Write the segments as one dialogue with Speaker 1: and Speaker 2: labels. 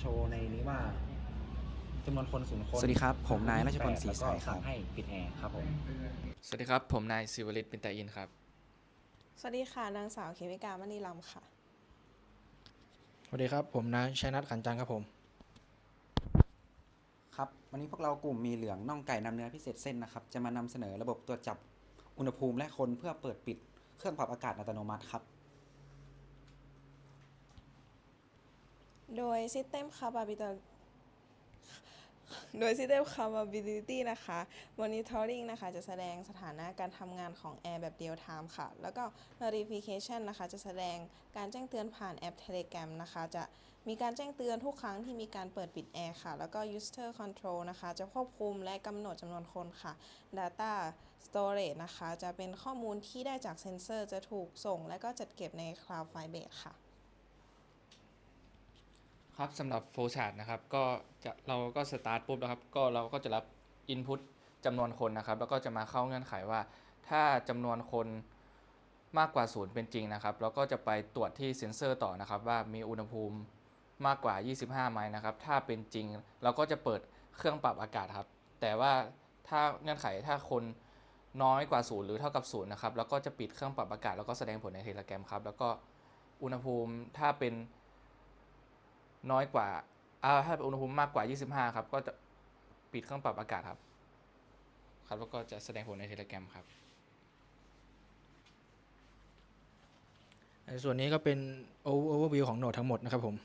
Speaker 1: โชว์ในนี้ว่าจำนวนคนศูนย์คน
Speaker 2: สวัสดีครับผมนายราชพลศรีใสครับ
Speaker 1: แล้วก็สั่งให้ปิดแอร์ครับผม
Speaker 3: สวัสดีครับ ผมนายสิวลิตปินตาอินครับ
Speaker 4: สวัสดีค่ะ นางสาวเคมิกามณีลำค่ะ
Speaker 5: สวัสดีครับ ผมนายชัยนัทขันจันทร์ครับผม
Speaker 2: ครับ วันนี้พวกเรากลุ่มมีเหลืองน่องไก่นำเนื้อพิเศษเส้นนะครับ จะมานำเสนอระบบตรวจจับอุณหภูมิและคนเพื่อเปิดปิดเครื่องปรับอากาศอัตโนมัติครับ
Speaker 4: โดย System Capability โดย System Capability นะคะ Monitoring นะคะ จะแสดงสถานะการทำงานของ Air แบบ Real Time ค่ะ แล้วก็ Notification นะคะ จะแสดงการแจ้งเตือนผ่านแอป Telegram นะคะ จะมีการแจ้งเตือนทุกครั้งที่มีการเปิดปิด Air ค่ะ แล้วก็ User Control นะคะ จะควบคุมและกำหนดจำนวนคนค่ะ Data Storage นะคะ จะเป็นข้อมูลที่ได้จากเซ็นเซอร์ จะถูกส่ง และก็จัดเก็บใน Cloud Firebase ค่ะ
Speaker 3: ครับสำหรับโฟลชาร์ตนะครับก็จะเราก็สตาร์ทปุ๊บนะครับก็เราก็จะรับ Input จำนวนคนนะครับ แล้วก็จะมาเข้าเงื่อนไขว่า ถ้าจำนวนคนมากกว่าศูนย์เป็นจริงนะครับเราก็จะไปตรวจที่เซ็นเซอร์ต่อนะครับ ว่ามีอุณหภูมิมากกว่า 25ไมล์นะครับ ถ้าเป็นจริงเราก็จะเปิดเครื่องปรับอากาศครับ แต่ว่าถ้าเงื่อนไขถ้าคนน้อยกว่าศูนย์หรือเท่ากับศูนย์นะครับเราก็จะปิดเครื่องปรับอากาศ แล้วก็แสดงผลในเทเลแกรมครับ แล้วก็อุณหภูมิถ้าเป็น น้อยกว่าอ่าถ้าอุณหภูมิมากกว่า 25 ครับ ก็จะปิดเครื่องปรับอากาศครับ ครับแล้วก็จะแสดงผลในเทเลแกรมครับ
Speaker 5: ส่วนนี้ก็เป็น overview ของโหนดทั้งหมดนะครับผม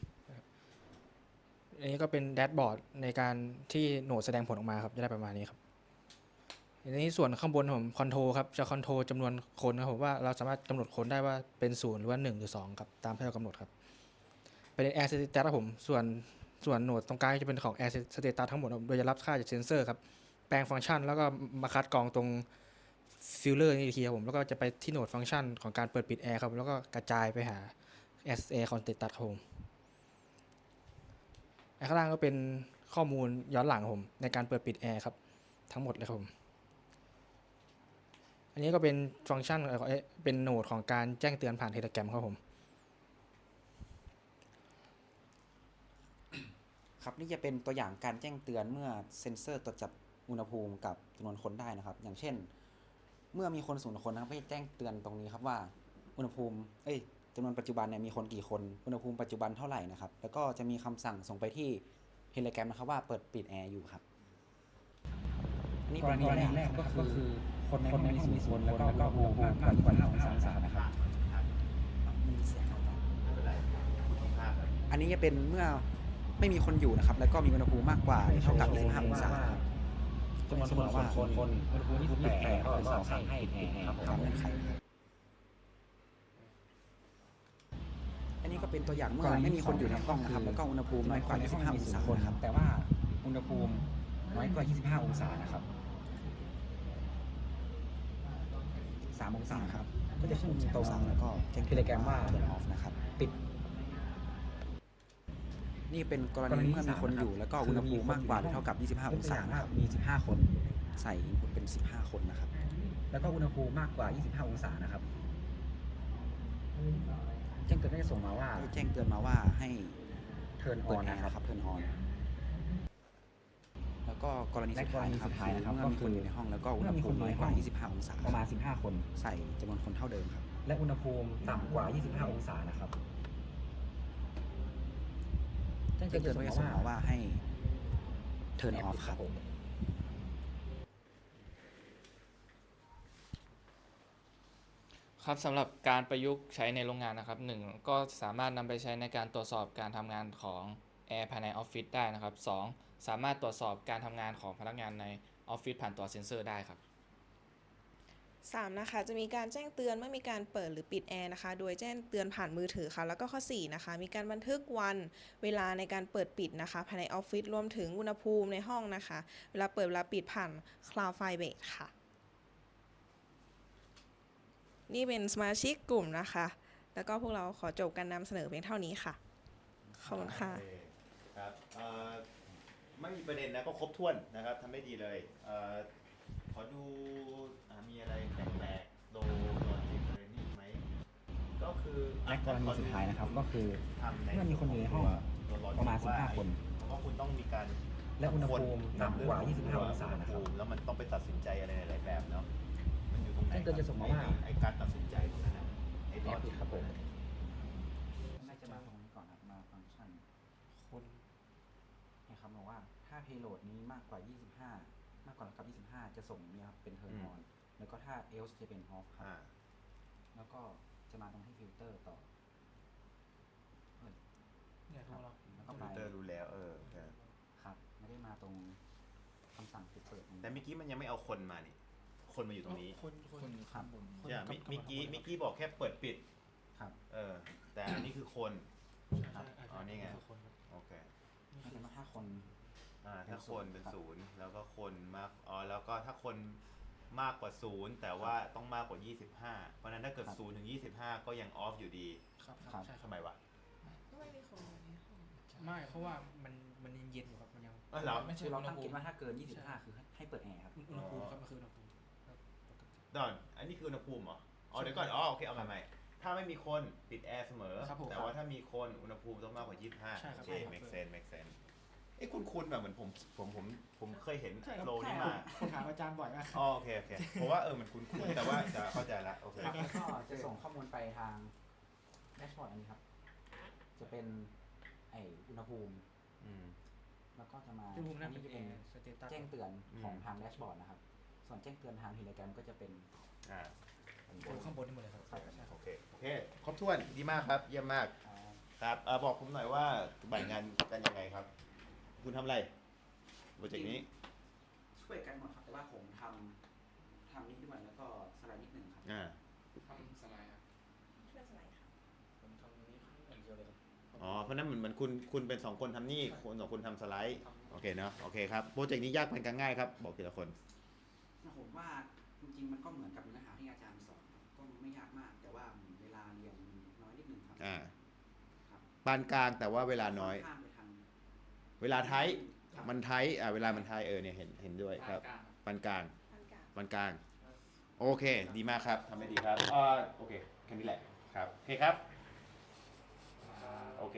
Speaker 5: อันนี้ก็เป็นแดชบอร์ดในการที่โหนดแสดงผลออกมาครับ จะได้ประมาณนี้ครับอันนี้ส่วนข้างบนผมคอนโทรครับ จะคอนโทรจำนวนคนครับผมว่าเราสามารถกำหนดคนได้ว่าเป็นศูนย์หรือว่า1หรือ2ครับ ตามที่เรากำหนดครับ เป็น air status ครับผม ส่วนส่วนโหนดตรงกลางจะเป็นของ air status ทั้งหมด โดยจะรับค่าจากเซนเซอร์ครับ แปลงฟังก์ชันแล้วก็มาคัดกรองตรงฟิลเลอร์นี่อีกทีครับผม แล้วก็จะไปที่โหนดฟังก์ชันของการเปิดปิดแอร์ครับ แล้วก็กระจายไปหา SA คอนเทนต์ตัดครับผมไอ้ข้างล่างก็เป็นข้อมูลย้อนหลังครับผม ในการเปิดปิดแอร์ครับทั้งหมดเลยครับผมอันนี้ก็เป็นฟังก์ชันเอ่อเป็นโหนดของการแจ้งเตือนผ่านเทเลแกรมครับผม
Speaker 2: ครับนี่จะเป็นตัวอย่างการแจ้งเตือนเมื่อเซ็นเซอร์ตรวจจับอุณหภูมิกับจำนวนคนได้นะครับ อย่างเช่น เมื่อมีคนศูนย์คนนะครับก็จะแจ้งเตือนตรงนี้ครับว่าอุณหภูมิเอ้ยจำนวนปัจจุบันเนี่ยมีคนกี่คนอุณหภูมิปัจจุบันเท่าไหร่นะครับ แล้วก็จะมีคำสั่งส่งไปที่เทเลแกรมนะครับว่าเปิดปิดแอร์อยู่ครับอันนี้
Speaker 1: ก
Speaker 2: เป็
Speaker 1: ร
Speaker 2: น
Speaker 1: ณี
Speaker 2: ตัว
Speaker 1: แร
Speaker 2: อกย่าง
Speaker 1: แรก
Speaker 2: ครับ
Speaker 1: ก็คือคนในห้องมีศูนย์คนแล้วก็อุณหภูมิมากกว่า25องศานะครับ
Speaker 2: มีเสียงครับอันนี้จะเป็นเมื่อ ไม่มีคนอยู่นะครับ แล้วก็มีอุณหภูมิมากกว่าหรือเท่ากับ 25 องศาครับ
Speaker 1: จำนวนคนคนคนอุณหภูมิ28ก็สั่งให้ปิดแอร์ครับผม
Speaker 2: ตามเงื่อนไขครับอันนี้ก็เป็นตัวอย่างเมื่อไม่มีคนอยู่ในห้องนะครับ แล้วก็อุณหภูมิน้อยกว่า 25 องศา
Speaker 1: คน
Speaker 2: นะครับ
Speaker 1: แต่ว่าอุณหภูมิน้อยกว่า 25 องศานะครับ 3 องศาครับ ก็จะขึ้นต
Speaker 2: ต
Speaker 1: ร
Speaker 2: รงงแล้วก็แจ้ง
Speaker 1: เทเลแกรมว่า
Speaker 2: เทิร์นออฟนะครับ
Speaker 1: ปิด
Speaker 2: นี่เป็นกรณีเมื่อมีคนอยู่แล้วก็อุณหภูมิมากกว่าหรือเท่ากับ 25 องศานะครับ
Speaker 1: มี 15 คน
Speaker 2: ใส่อินพุตเป็น 15 คนนะครับ
Speaker 1: แล้วก็อุณหภูมิมากกว่า 25 องศานะครับแจ้งเตือนได้ส่งมาว่า
Speaker 2: ให้แจ้งเตือนมาว่าให้
Speaker 1: turn
Speaker 2: เปิด
Speaker 1: on
Speaker 2: แอร์
Speaker 1: นะ
Speaker 2: นะ
Speaker 1: ค
Speaker 2: ครับรับเทิร์นออนแล้วก็กรณี
Speaker 1: และ
Speaker 2: สุดท้าย
Speaker 1: กรณี
Speaker 2: นะครับ
Speaker 1: สุดท้ายนะครับ
Speaker 2: เมื่อมีคนอยู่ในห้องแล้วก็อุณหภูมิน้อยกว่า 25 องศา
Speaker 1: ประมาณ 15 คน
Speaker 2: ใส่จำนวนคนเท่าเดิมครับ
Speaker 1: และอุณหภูมิต่ำกว่า 25 องศานะครับ แจ้ง
Speaker 2: แจ้ง
Speaker 1: เตื
Speaker 2: เตื
Speaker 1: อ
Speaker 2: อนน
Speaker 1: ได้
Speaker 2: ไว้
Speaker 1: ส่
Speaker 2: ส่
Speaker 1: ง
Speaker 2: ง
Speaker 1: มา
Speaker 2: มา
Speaker 1: ว่า
Speaker 2: ว่าให้ turn off ครับ
Speaker 1: ผม
Speaker 3: ครับสำหรับการประยุกต์ใช้ในโรงงานนะครับหนึ่งก็สามารถนำไปใช้ในการตรวจสอบการทำงานของแอร์ภายในออฟฟิศได้นะครับสองสามารถตรวจสอบการทำงานของพนักงานในออฟฟิศผ่านตัวเซ็นเซอร์ได้ครับ
Speaker 4: 3นะคะจะมีการแจ้งเตือนเมื่อมีการเปิดหรือปิดแอร์นะคะ โดยแจ้งเตือนผ่านมือถือค่ะ แล้วก็ข้อ4นะคะ มีการบันทึกวันเวลาในการเปิดปิดนะคะภายในออฟฟิศรวมถึงอุณหภูมิในห้องนะคะ เวลาเปิดเวลาปิดผ่าน Cloud Firebase ค่ะ นี่เป็นสมาชิกกลุ่มนะคะ แล้วก็พวกเราขอจบการนำเสนอเพียงเท่านี้ค่ะ ขอบคุณค่ะ
Speaker 6: โอเครับเอ่อไม่มีประเด็นนะก็ครบถ้วนนะครับทำได้ดีเลยเอ่อ ขอดูอ่ามีอะไรแปลกๆโลโลจิกอะไรนี่ไหมก็คือ
Speaker 1: และกรณีสุดท้ายนะครับก็คือ
Speaker 6: ทำใน
Speaker 1: เมื่อมีคนอยู่ในห้อง
Speaker 6: ตัวตัวร้อน
Speaker 2: ประมาณ
Speaker 6: ว่
Speaker 2: 15คน
Speaker 6: เพราะว่าคุณต้องมีการ
Speaker 1: และอุณหภูมิ
Speaker 6: ทำเรื่อง
Speaker 1: ต่ำกว่า
Speaker 6: ของ
Speaker 1: 25 องศานะครับ
Speaker 6: อุณหภูมิแล้วมันต้องไปตัดสินใจอะไรหลายๆแบบเนาะมันอยู่ตรงไหน
Speaker 1: แจ้งเตือนจะส่งมาว่า
Speaker 6: ไอ้ไอ้การตัดสินใจตรงนั้นนะไอ้ตอน
Speaker 1: แอปผิดครับผม
Speaker 2: น่าจะมาตรงนี้ก่อนครับมาฟังก์ชัน
Speaker 5: คน
Speaker 2: เนี่ยครับบอกว่าถ้า payload นี้มากกว่า 25 มากกว่ากับ25 จะส่งเนี่ยครับเป็น turn on แล้วก็ถ้า else จะเป็น off ครับ
Speaker 6: อ่า
Speaker 2: แล้วก็จะมาตรงที่ฟิลเตอร์ต่อเอ้ย
Speaker 5: เนี่ย
Speaker 2: ครับ
Speaker 5: เรา
Speaker 2: แล้วก็
Speaker 6: ค
Speaker 2: ไป
Speaker 6: อมพิวเตอร์รู้แล้ว เออโอเค
Speaker 2: ครับไม่ได้มาตรงคำสั่งปิดเปิดตรงนี้
Speaker 6: แต่เมื่อกี้มันยังไม่เอาคนมานี่คนมาอยู่ตรงนี้
Speaker 5: คนคน
Speaker 2: คนครับ
Speaker 5: คน
Speaker 6: ใช่ไหม
Speaker 5: กำ
Speaker 6: เมื่อกี้
Speaker 5: กำลัง
Speaker 6: เมื่อกี้บอกแค่เปิดปิด
Speaker 2: ครับ
Speaker 6: เออ แต่อันนี้คือคน
Speaker 5: ใช่ใช่
Speaker 6: อ๋อนี่ไง
Speaker 5: คือคนครับ
Speaker 6: โอเค
Speaker 5: นี่
Speaker 2: ไม่
Speaker 5: คือ
Speaker 2: ใช่ว่าถ้าคน
Speaker 6: อ่าถ้า
Speaker 2: เป็น
Speaker 6: คน
Speaker 2: ศูนย์
Speaker 6: เป็น
Speaker 2: ครับ
Speaker 6: ศูนย์แล้วก็คนมากอ๋อแล้วก็ถ้าคนมากกว่าศูนย์แต่ว่าต้องมากกว่า 25 เพราะฉะนั้นถ้าเกิด
Speaker 2: ครับ
Speaker 6: ศูนย์ถึง 25 ก็ยังออฟอยู่ดี
Speaker 5: ครับ
Speaker 2: ครับ
Speaker 5: ใช่ครับ
Speaker 6: ทำไมวะ
Speaker 4: ก็ไม่มีคนอยู่ในห้อง
Speaker 5: ไม่เพราะว่ามันมันยังเย็นอยู่ครับมันยัง
Speaker 6: เออเหรอ
Speaker 5: ไม่ใช่
Speaker 2: คือเรา
Speaker 5: อุณห
Speaker 2: ตั้ง
Speaker 5: ภู
Speaker 2: เก
Speaker 5: มิ
Speaker 2: ณฑ์ว่าถ้าเกิน 25 คือให้ให้เปิดแอร์ครับ
Speaker 5: อุณหภูมิครับมันคืออุณหภูมิครับปกติ
Speaker 6: ดอนอันนี้คืออุณหภูมิเหรออ๋อเดี๋ยวก่อนอ๋อโอเคเอาใหม่ๆถ้าไม่มีคนปิดแอร์เสมอ
Speaker 5: ครับผม
Speaker 6: แต่ว่าถ้ามีคนอุณหภูมิต้องมากกว่า 25
Speaker 5: ใช่ครับ
Speaker 6: โอเค
Speaker 5: ใช่ครับ
Speaker 6: make sense make sense เอ้คุณคุณแบบเหมือนผมผมผมผมเคยเห็น
Speaker 5: ใช่ครับ
Speaker 6: โลนี้
Speaker 5: ใช่
Speaker 6: มา
Speaker 5: ผมถามอาจารย์บ่อยมาก
Speaker 6: อ๋อโอเคโอเคเพราะว่าเออมันคุ้นๆแต่ว่าจะเข้าใจละโอเค
Speaker 2: ครับแล้วก็จะส่งข้อมูลไปทางแดชบอร์ดอันนี้ครับ จะเป็นไออุณหภูมิ
Speaker 6: อืม
Speaker 2: แล้วก็จะมา
Speaker 5: อุณหภูมินั่น
Speaker 2: อั
Speaker 5: เป็น
Speaker 2: จะ
Speaker 5: เอ
Speaker 2: เป็น
Speaker 5: สเตตัส
Speaker 2: แจ้งเตือนของ
Speaker 6: อืม
Speaker 2: ทางแดชบอร์ดนะครับ ส่วนแจ้งเตือนทางเทเลแกรมก็จะเป็น
Speaker 6: อ่า
Speaker 5: คนข้างบนนี่หมดเลยครับ
Speaker 2: ครับ
Speaker 5: ใช่ค
Speaker 6: โอ
Speaker 5: รับ
Speaker 6: เคโอเคครบถ้วนดีมากครับ เยี่ยมมาก
Speaker 2: อ่า
Speaker 6: ครับเออบอกผมหน่อยว่าแบ่งงานกันยังไงครับ คุณทำอะไรโปรเจกต์นี้
Speaker 2: ช่วยกันหมดครับแต่ว่าผมทำทำนี้ด้วยแล้วก็สไลด์นิดหนึ่งครับ
Speaker 6: อ่า
Speaker 3: ทำสไลด์ครับ
Speaker 4: ช่วยสไลด์ค่ะ
Speaker 5: ผมทำอันนี้อันเดียวเลยครับ
Speaker 6: อ๋อ เพราะฉะนั้นเหมือนเหมือนคุณคุณเป็นสองคนทำนี่คนสองคนทำสไลด์โอเคเนาะ โอเคครับ โปรเจกต์นี้ยากเป็นกลางง่ายครับ บอกทีละคน
Speaker 2: ผมว่าจริงๆมันก็เหมือนกับเนื้อหาที่อาจารย์สอนครับก็ไม่ยากมาก แต่ว่าเวลาเรียนน้อยนิดหนึงครับ
Speaker 6: อ่า
Speaker 2: ครับ
Speaker 6: ปานกลางแต่ว่าเวลาน้อย
Speaker 2: ข้ามไปทาง
Speaker 6: เวลาไทย
Speaker 2: ครับ
Speaker 6: มันไทยอ่าเวลามันไทยเออเนี่ยเห็นเห็นด้วยครับปานกลาง
Speaker 4: พันกา
Speaker 6: ปานกลาง โอเค ดีมากครับทำได้ดีครับอ่าโอเคแค่นี้แหละครับโอเคครับ โอเค